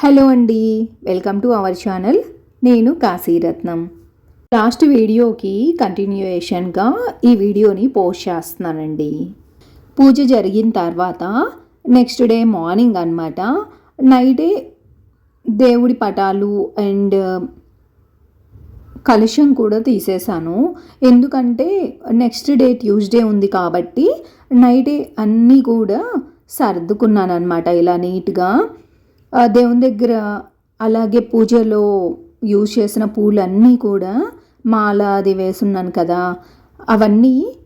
Hello అండి welcome to our channel. నేను కాశీరత్నం last వీడియోకి కంటిన్యూయేషన్గా ఈ వీడియోని పోస్ట్ చేస్తున్నానండి. పూజ జరిగిన తర్వాత నెక్స్ట్ డే మార్నింగ్ అనమాట నైటే దేవుడి పటాలు అండ్ కలుషం కూడా తీసేశాను. ఎందుకంటే నెక్స్ట్ డే ట్యూస్డే ఉంది కాబట్టి నైటే అన్నీ కూడా సర్దుకున్నాను అనమాట ఇలా నీట్గా. దేవుని దగ్గర అలాగే పూజలో యూజ్ చేసిన పూలన్నీ కూడా మాల అది వేసున్నాను కదా. అవన్నీ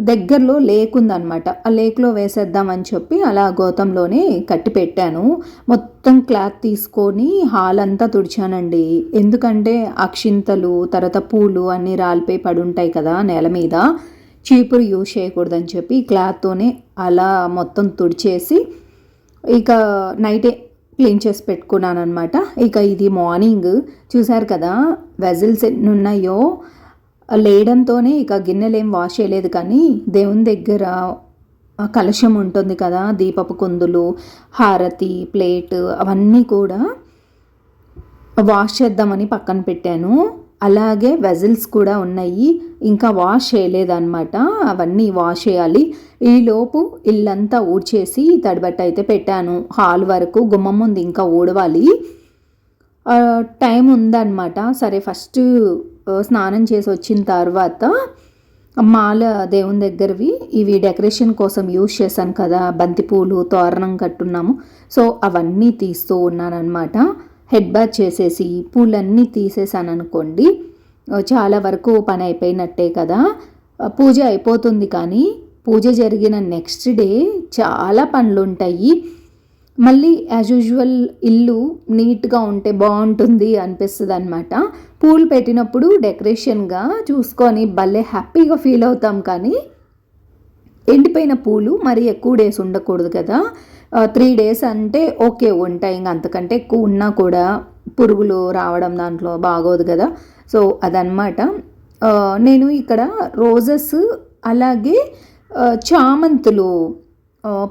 దగ్గరలో లేక్ ఉందన్నమాట ఆ లేక్లో వేసేద్దామని చెప్పి అలా గోతంలోనే కట్టి పెట్టాను. మొత్తం క్లాత్ తీసుకొని హాల్ అంతా తుడిచానండి. ఎందుకంటే అక్షింతలు తర్వాత పూలు అన్నీ రాలిపోయి పడి ఉంటాయి కదా నేల మీద. చీపురు యూజ్ చేయకూడదని చెప్పి క్లాత్తోనే అలా మొత్తం తుడిచేసి ఇక నైటే క్లీన్ చేసి పెట్టుకున్నాను అనమాట ఇక ఇది మార్నింగ్. చూసారు కదా వెజిల్స్ ఎన్ని ఉన్నాయో లేయడంతోనే ఇక గిన్నెలు ఏం వాష్ చేయలేదు కానీ దేవుని దగ్గర కలశం ఉంటుంది కదా దీపపు కుందులు హారతి ప్లేట్ అవన్నీ కూడా వాష్ చేద్దామని పక్కన పెట్టాను. అలాగే వెజిల్స్ కూడా ఉన్నాయి. ఇంకా వాష్ చేయలేదన్నమాట. అవన్నీ వాష్ చేయాలి. ఈలోపు ఇల్లంతా ఊడ్చేసి తడిబట్ట అయితే పెట్టాను. హాల్ వరకు గుమ్మం ముందు ఇంకా ఊడవాలి. టైం ఉందన్నమాట. సరే ఫస్ట్ స్నానం చేసి వచ్చిన తర్వాత మాల దేవుని దగ్గరవి ఇవి డెకరేషన్ కోసం యూజ్ చేశాను కదా. బంతిపూలు తోరణం కట్టున్నాము. సో అవన్నీ తీస్తూ ఉన్నానన్నమాట. హెడ్ బాత్ చేసేసి పూలన్నీ తీసేసాను అనుకోండి చాలా వరకు పని అయిపోయినట్టే కదా. పూజ అయిపోతుంది కానీ పూజ జరిగిన నెక్స్ట్ డే చాలా పనులు ఉంటాయి మళ్ళీ యాజ్ యూజువల్ ఇల్లు నీట్గా ఉంటే బాగుంటుంది అనిపిస్తుంది అనమాట పూలు పెట్టినప్పుడు డెకరేషన్గా చూసుకొని భలే హ్యాపీగా ఫీల్ అవుతాం కానీ ఎండిపోయిన పూలు మరి ఎక్కువ డేస్ ఉండకూడదు కదా. త్రీ డేస్ అంటే ఓకే ఉంటాయి ఇంకా అంతకంటే ఎక్కువ ఉన్నా కూడా పురుగులు రావడం దాంట్లో బాగోదు కదా. సో అదనమాట నేను ఇక్కడ రోజెస్ అలాగే చామంతులు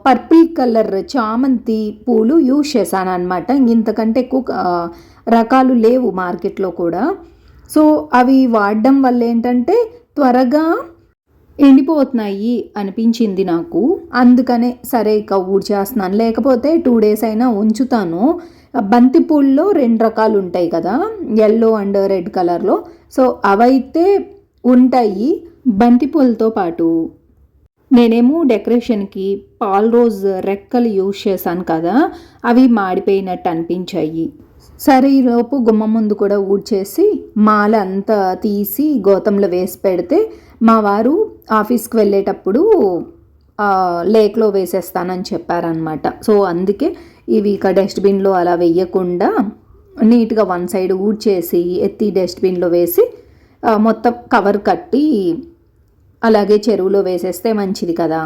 పర్పుల్ కలర్ చామంతి పూలు యూజ్ చేశాను అనమాట ఇంతకంటే ఎక్కువ రకాలు లేవు మార్కెట్లో కూడా. సో అవి వాడడం వల్ల ఏంటంటే త్వరగా ఎండిపోతున్నాయి అనిపించింది నాకు. అందుకనే సరే ఇక ఊడ్చేస్తున్నాను లేకపోతే టూ డేస్ అయినా ఉంచుతాను. బంతిపూల్లో రెండు రకాలు ఉంటాయి కదా ఎల్లో అండ్ రెడ్ కలర్లో సో అవైతే ఉంటాయి బంతిపూలతో పాటు. నేనేమో డెకరేషన్కి పాల్ రోజ్ రెక్కలు యూజ్ చేశాను కదా అవి మాడిపోయినట్టు అనిపించాయి. సరే ఈలోపు గుమ్మ ముందు కూడా ఊడ్చేసి మాల అంతా తీసి గోతంలో వేసి పెడితే మా వారు ఆఫీస్కి వెళ్ళేటప్పుడు లేక్లో వేసేస్తానని చెప్పారనమాట సో అందుకే ఇవి ఇక డస్ట్బిన్లో అలా వేయకుండా నీట్గా వన్ సైడ్ ఊడ్చేసి ఎత్తి డస్ట్బిన్లో వేసి మొత్తం కవర్ కట్టి అలాగే చెరువులో వేసేస్తే మంచిది కదా.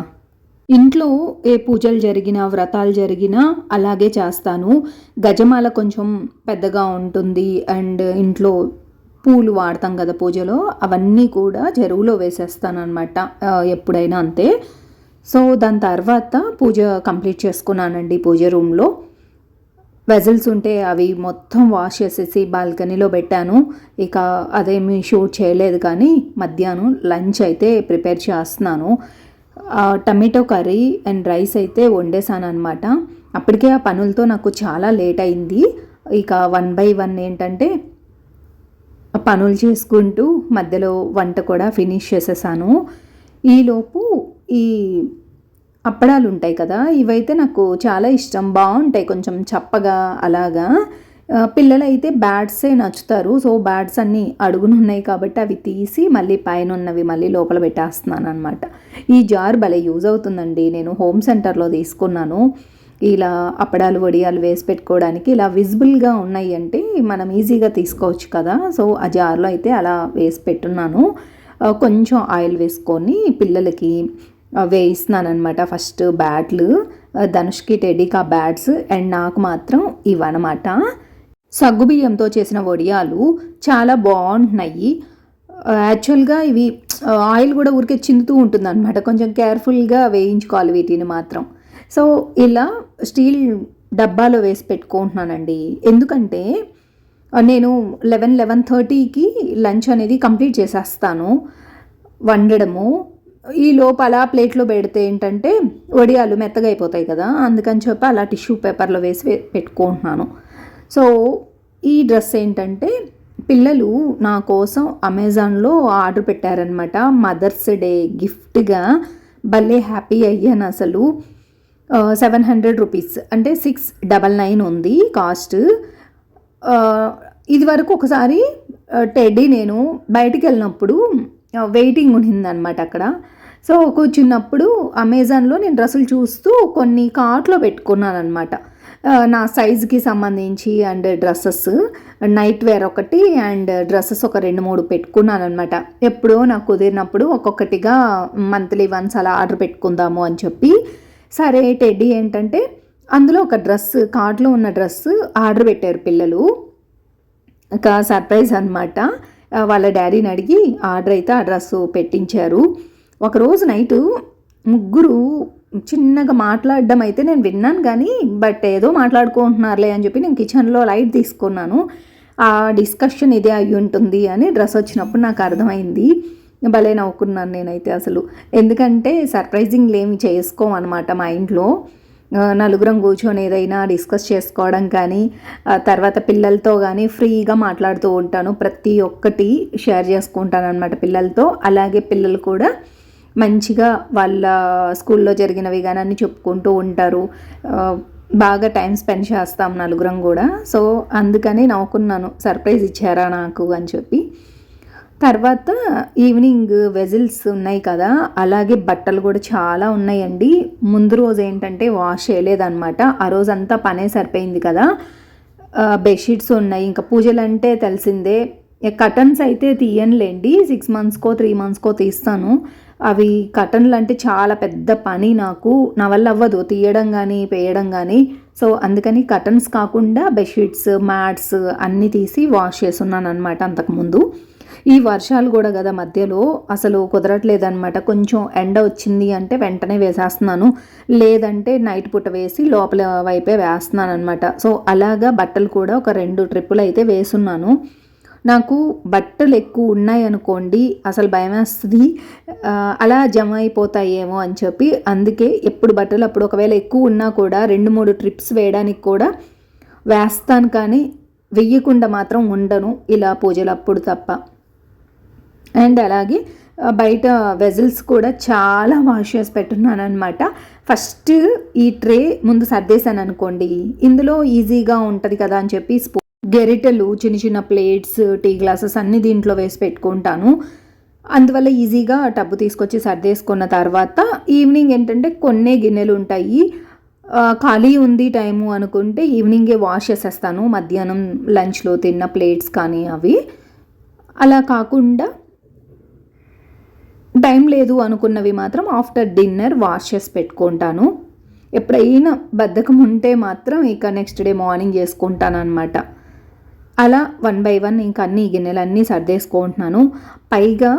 ఇంట్లో ఏ పూజలు జరిగినా వ్రతాలు జరిగినా అలాగే చేస్తాను. గజమాల కొంచెం పెద్దగా ఉంటుంది. అండ్ ఇంట్లో పూలు వాడతాం కదా పూజలో అవన్నీ కూడా చెరువులో వేసేస్తాను అనమాట ఎప్పుడైనా అంతే. సో దాని తర్వాత పూజ కంప్లీట్ చేసుకున్నానండి పూజ రూమ్లో. వెజల్స్ ఉంటే అవి మొత్తం వాష్ చేసేసి బాల్కనీలో పెట్టాను. ఇక అదేమి షూట్ చేయలేదు కానీ మధ్యాహ్నం లంచ్ అయితే ప్రిపేర్ చేస్తున్నాను. టమాటో కర్రీ అండ్ రైస్ అయితే వండేసాను అనమాట అప్పటికే ఆ పనులతో నాకు చాలా లేట్ అయింది. ఇక వన్ బై వన్ ఏంటంటే పనులు చేసుకుంటూ మధ్యలో వంట కూడా ఫినిష్ చేసేసాను. ఈలోపు ఈ అప్పడాలు ఉంటాయి కదా ఇవైతే నాకు చాలా ఇష్టం. బాగుంటాయి కొంచెం చప్పగా అలాగా. పిల్లలైతే బ్యాట్సే నచ్చుతారు. సో బ్యాట్స్ అన్నీ అడుగునున్నాయి కాబట్టి అవి తీసి మళ్ళీ పైన ఉన్నవి మళ్ళీ లోపల పెట్టేస్తున్నాను అనమాట ఈ జార్ భలే యూజ్ అవుతుందండి. నేను హోమ్ సెంటర్లో తీసుకున్నాను. ఇలా అప్పడాలు వడియాలు వేసి పెట్టుకోవడానికి ఇలా విజిబుల్గా ఉన్నాయి అంటే మనం ఈజీగా తీసుకోవచ్చు కదా. సో ఆ జార్లో అయితే అలా వేసి పెట్టున్నాను. కొంచెం ఆయిల్ వేసుకొని పిల్లలకి వేయిస్తున్నాను అనమాట ఫస్ట్ బ్యాట్లు ధనుష్కి టెడీకా బ్యాట్స్ అండ్ నాకు మాత్రం ఇవన్నమాట. సగ్గుబియ్యంతో చేసిన వడియాలు చాలా బాగుంటున్నాయి. యాక్చువల్గా ఇవి ఆయిల్ కూడా ఊరికే చిందుతూ ఉంటుంది అనమాట కొంచెం కేర్ఫుల్గా వేయించుకోవాలి వీటిని మాత్రం. సో ఇలా స్టీల్ డబ్బాలో వేసి పెట్టుకుంటున్నానండి. ఎందుకంటే నేను లెవెన్ లెవెన్ థర్టీకి లంచ్ అనేది కంప్లీట్ చేసేస్తాను వండడము. ఈ లోపల ప్లేట్లో పెడితే ఏంటంటే వడియాలు మెత్తగా అయిపోతాయి కదా అందుకని చెప్పి అలా టిష్యూ పేపర్లో వేసి పెట్టుకుంటున్నాను. సో ఈ డ్రెస్ ఏంటంటే పిల్లలు నా కోసం అమెజాన్లో ఆర్డర్ పెట్టారనమాట మదర్స్ డే గిఫ్ట్గా. భలే హ్యాపీ అయ్యాను అసలు. సెవెన్ హండ్రెడ్ రూపీస్ అంటే సిక్స్ డబల్ నైన్ ఉంది కాస్ట్ ఇది వరకు ఒకసారి టెడ్డీ నేను బయటికి వెళ్ళినప్పుడు వెయిటింగ్ ఉండిందనమాట అక్కడ. సో కూర్చున్నప్పుడు అమెజాన్లో నేను డ్రెస్సులు చూస్తూ కొన్ని కార్ట్లో పెట్టుకున్నాను అనమాట నా సైజుకి సంబంధించి అండ్ డ్రెస్సెస్ నైట్ వేర్ ఒకటి అండ్ డ్రెస్సెస్ ఒక రెండు మూడు పెట్టుకున్నాను అనమాట ఎప్పుడో నాకు కుదిరినప్పుడు ఒక్కొక్కటిగా మంత్లీ వన్స్ అలా ఆర్డర్ పెట్టుకుందాము అని చెప్పి సరే టెడ్డీ ఏంటంటే అందులో ఒక డ్రెస్ కార్ట్లో ఉన్న డ్రెస్ ఆర్డర్ పెట్టారు పిల్లలు. ఒక సర్ప్రైజ్ అనమాట వాళ్ళ డాడీని అడిగి ఆర్డర్ అయితే ఆ డ్రెస్ పెట్టించారు. ఒకరోజు నైటు ముగ్గురు చిన్నగా మాట్లాడడం అయితే నేను విన్నాను కానీ బట్ ఏదో మాట్లాడుకుంటున్నారులే అని చెప్పి నేను కిచెన్లో లైట్ తీసుకున్నాను. ఆ డిస్కషన్ ఇదే అయి ఉంటుంది అని డ్రెస్ వచ్చినప్పుడు నాకు అర్థమైంది. భలే నవ్వుకున్నాను నేనైతే అసలు. ఎందుకంటే సర్ప్రైజింగ్లు ఏమి చేసుకోమన్నమాట మా ఇంట్లో. నలుగురం కూర్చొని ఏదైనా డిస్కస్ చేసుకోవడం కానీ తర్వాత పిల్లలతో కానీ ఫ్రీగా మాట్లాడుతూ ఉంటాను. ప్రతి ఒక్కటి షేర్ చేసుకుంటాను అనమాట పిల్లలతో. అలాగే పిల్లలు కూడా మంచిగా వాళ్ళ స్కూల్లో జరిగినవి కానీ అన్నీ చెప్పుకుంటూ ఉంటారు. బాగా టైం స్పెండ్ చేస్తాం నలుగురం కూడా. సో అందుకని నవ్వుకున్నాను. సర్ప్రైజ్ ఇచ్చారా నాకు అని చెప్పి. తర్వాత ఈవినింగ్ వెజిల్స్ ఉన్నాయి కదా అలాగే బట్టలు కూడా చాలా ఉన్నాయండి. ముందు రోజు ఏంటంటే వాష్ చేయలేదన్నమాట. ఆ రోజు అంతా పనే సరిపోయింది కదా. బెడ్షీట్స్ ఉన్నాయి. ఇంకా పూజలు అంటే తెలిసిందే కటన్స్ అయితే తీయనులేండి. సిక్స్ మంత్స్కో త్రీ మంత్స్కో తీస్తాను. అవి కటన్లు అంటే చాలా పెద్ద పని నాకు. నా వల్ల అవ్వదు. తీయడం కానీ పేయడం కానీ సో అందుకని కటన్స్ కాకుండా బెడ్షీట్స్ మ్యాట్స్ అన్నీ తీసి వాష్ చేస్తున్నాను అనమాట అంతకుముందు. ఈ వర్షాలు కూడా కదా మధ్యలో అసలు కుదరట్లేదన్నమాట. కొంచెం ఎండ వచ్చింది అంటే వెంటనే వేసేస్తున్నాను. లేదంటే నైట్ పూట వేసి లోపల వైపే వేస్తున్నాను అనమాట సో అలాగా బట్టలు కూడా ఒక రెండు ట్రిప్పులు అయితే వేసున్నాను. నాకు బట్టలు ఎక్కువ ఉన్నాయనుకోండి అసలు భయం వేస్తుంది. అలా జమ అయిపోతాయేమో అని చెప్పి అందుకే ఎప్పుడు బట్టలు అప్పుడు ఒకవేళ ఎక్కువ ఉన్నా కూడా రెండు మూడు ట్రిప్స్ వేయడానికి కూడా వేస్తాను. కానీ వెయ్యకుండా మాత్రం ఉండను ఇలా పూజలు అప్పుడు తప్ప. అండ్ అలాగే బయట వెజల్స్ కూడా చాలా వాష్ చేసి పెట్టున్నాను అనమాట ఫస్ట్ ఈ ట్రే ముందు సర్దేశాను అనుకోండి ఇందులో ఈజీగా ఉంటుంది కదా అని చెప్పి స్పూ గెరిటెలు చిన్న చిన్న ప్లేట్స్ టీ గ్లాసెస్ అన్నీ దీంట్లో వేసి పెట్టుకుంటాను. అందువల్ల ఈజీగా టబ్బు తీసుకొచ్చి సర్దేసుకున్న తర్వాత ఈవినింగ్ ఏంటంటే కొన్ని గిన్నెలు ఉంటాయి. ఖాళీ ఉంది టైము అనుకుంటే ఈవినింగే వాష్ చేసేస్తాను. మధ్యాహ్నం లంచ్లో తిన్న ప్లేట్స్ కానీ అవి. అలా కాకుండా టైం లేదు అనుకున్నవి మాత్రం ఆఫ్టర్ డిన్నర్ వాష్ చేసి పెట్టుకుంటాను. ఎప్పుడైనా బద్ధకం ఉంటే మాత్రం ఇక నెక్స్ట్ డే మార్నింగ్ చేసుకుంటాను అనమాట అలా వన్ బై వన్ ఇంకా అన్ని గిన్నెలన్నీ సర్దేసుకుంటున్నాను. పైగా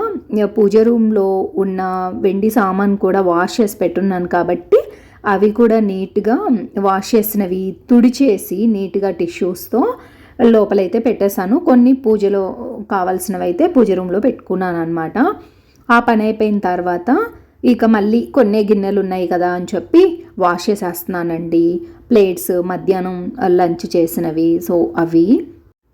పూజ రూమ్లో ఉన్న వెండి సామాన్ కూడా వాష్ చేసి పెట్టున్నాను కాబట్టి అవి కూడా నీట్గా వాష్ చేసినవి తుడిచేసి నీట్గా టిష్యూస్తో లోపలైతే పెట్టేశాను. కొన్ని పూజలో కావాల్సినవి అయితే పూజ రూమ్లో పెట్టుకున్నాను అనమాట ఆ పని అయిపోయిన తర్వాత ఇక మళ్ళీ కొన్ని గిన్నెలు ఉన్నాయి కదా అని చెప్పి వాష్ చేసేస్తున్నానండి. ప్లేట్స్ మధ్యాహ్నం లంచ్ చేసినవి. సో అవి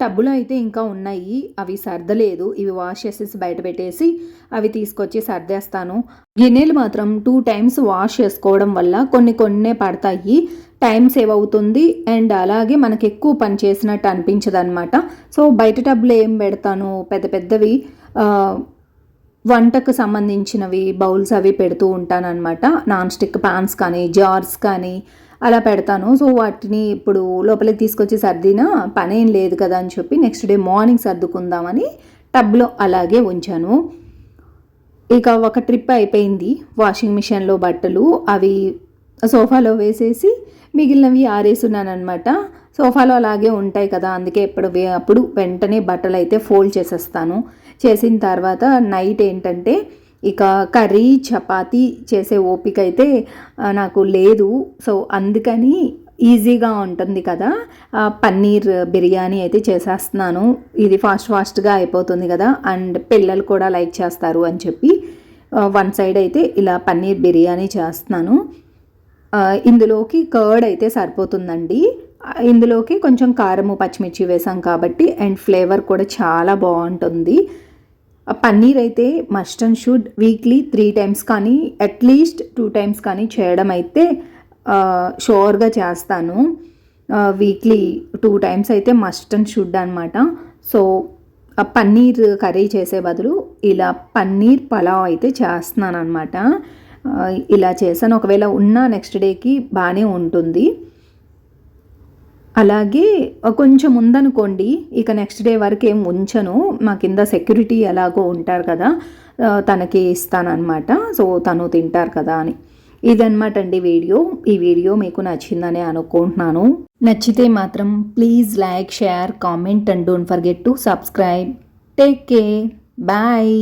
టబ్బులు అయితే ఇంకా ఉన్నాయి. అవి సర్దలేదు. ఇవి వాష్ చేసేసి బయట పెట్టేసి అవి తీసుకొచ్చి సర్దేస్తాను. గిన్నెలు మాత్రం టూ టైమ్స్ వాష్ చేసుకోవడం వల్ల కొన్ని కొన్నే పడతాయి. టైం సేవ్ అవుతుంది. అండ్ అలాగే మనకి ఎక్కువ పని చేసినట్టు అనిపించదు అనమాట సో బయట టబ్బులు ఏం పెడతాను? పెద్ద పెద్దవి వంటకు సంబంధించినవి బౌల్స్ అవి పెడుతూ ఉంటాను అనమాట నాన్ స్టిక్ ప్యాన్స్ కానీ జార్స్ కానీ అలా పెడతాను. సో వాటిని ఇప్పుడు లోపలికి తీసుకొచ్చి సర్దిన పనేం లేదు కదా అని చెప్పి నెక్స్ట్ డే మార్నింగ్ సర్దుకుందామని టబ్లో అలాగే ఉంచాను. ఇక ఒక ట్రిప్ అయిపోయింది. వాషింగ్ మిషన్లో బట్టలు అవి సోఫాలో వేసేసి మిగిలినవి ఆరేసున్నానమాట అనమాట సోఫాలో అలాగే ఉంటాయి కదా అందుకే ఎప్పుడు వే- అప్పుడు వెంటనే బట్టలు అయితే ఫోల్డ్ చేసేస్తాను. చేసిన తర్వాత నైట్ ఏంటంటే ఇక కర్రీ చపాతి చేసే ఓపిక అయితే నాకు లేదు. సో అందుకని ఈజీగా ఉంటుంది కదా. పన్నీర్ బిర్యానీ అయితే చేసేస్తున్నాను. ఇది ఫాస్ట్ ఫాస్ట్గా అయిపోతుంది కదా. అండ్ పిల్లలు కూడా లైక్ చేస్తారు అని చెప్పి వన్ సైడ్ అయితే ఇలా పన్నీర్ బిర్యానీ చేస్తున్నాను. ఇందులోకి కర్డ్ అయితే సరిపోతుందండి. ఇందులోకి కొంచెం కారము పచ్చిమిర్చి వేసాం కాబట్టి అండ్ ఫ్లేవర్ కూడా చాలా బాగుంటుంది. పన్నీర్ అయితే must and should weekly three times కానీ అట్లీస్ట్ టూ టైమ్స్ కానీ చేయడం అయితే షోర్గా చేస్తాను. వీక్లీ టూ టైమ్స్ అయితే మస్ట్ అండ్ షుడ్ అనమాట సో ఆ పన్నీర్ కర్రీ చేసే బదులు ఇలా పన్నీర్ పలావ్ అయితే చేస్తున్నాను అనమాట ఇలా చేశాను. ఒకవేళ ఉన్న నెక్స్ట్ డేకి బాగానే ఉంటుంది. అలాగే కొంచెం ఉందనుకోండి ఇక నెక్స్ట్ డే వరకు ఏం ఉంచను. మా కింద సెక్యూరిటీ ఎలాగో ఉంటారు కదా తనకి ఇస్తానన్నమాట. సో తను తింటారు కదా అని. ఇదన్నమాట అండి వీడియో. ఈ వీడియో మీకు నచ్చిందని అనుకుంటున్నాను. నచ్చితే మాత్రం please like share comment and don't forget to subscribe take care bye